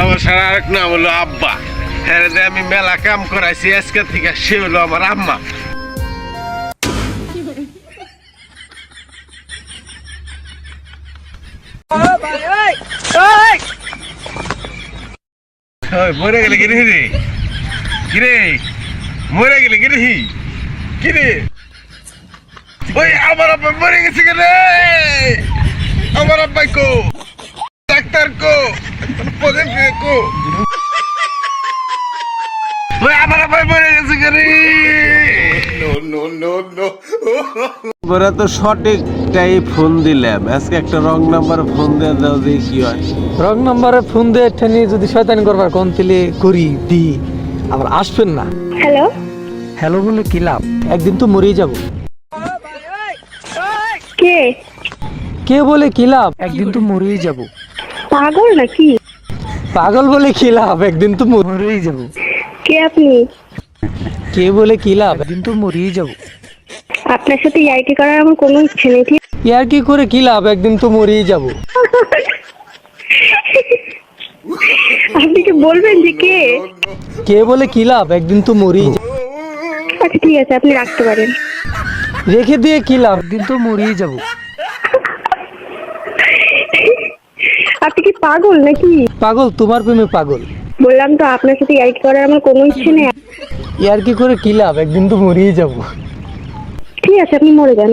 ভালোবাসার আরেক নাম হলো আব্বা। হ্যাঁ আমি মেলা কাম করাইছি, আজকে থেকে সে হলো আমার আম্মা। মরে গেলে কিরে রে কিরে মরে গেলে কিরে কিরে ওই, আমার আব্বা মরে গেছে গেলে। আমার আব্বাই কো? ডাক্তার কো? আমার মরে গেছে ওরা তো ফোন দিলাম। আজকে একটা রং নাম্বার ফোন দিয়ে দাও দেখি কি হয়। রং নাম্বারে ফোন দিয়ে ঠেনি যদি শয়তানি করবার কোন তিলে করি দি আবার আসবেন না। হ্যালো? হ্যালো বলে কি লাভ? একদিন তো মরেই যাব। কে? কে বলে কি লাভ? একদিন তো মরেই যাব। পাগল নাকি? পাগল বলে কি লাভ? একদিন তো মরেই যাব। কে আপনি? কে বলে কি লাভ? একদিন তো মরেই যাব। আপনার সাথে ইয়ার্কি করার আমার কোনো ইচ্ছে নেই ঠিক? ইয়ার কি করে কি লাভ? একদিন তো মরেই যাব। আপনি কি বলবেন যে কে? কে বলে কি লাভ? একদিন তো মরেই যাব। আচ্ছা ঠিক আছে আপনি রাখতে পারেন। রেখে দিয়ে কি লাভ? একদিন তো মরেই যাব। আপনি কি পাগল নাকি? পাগল? তোমার প্রেমে পাগল। বললাম তো আপনার সাথে ইয়ার্কি করার আমার কোনো ইচ্ছে নেই। ইয়ার কি করে কি লাভ? একদিন তো মরেই যাব। ঠিক আছে আপনি মরে যান।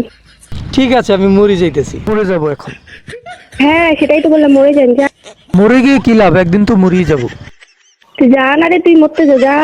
ঠিক আছে আমি মরে যাইতেছি। মরে যাব এখন। হ্যাঁ সেটাই তো বললাম মরে যান যা। মরে গিয়ে কি লাভ? একদিন তো মরেই যাব। তুই যা না রে তুই মরতে যা যা।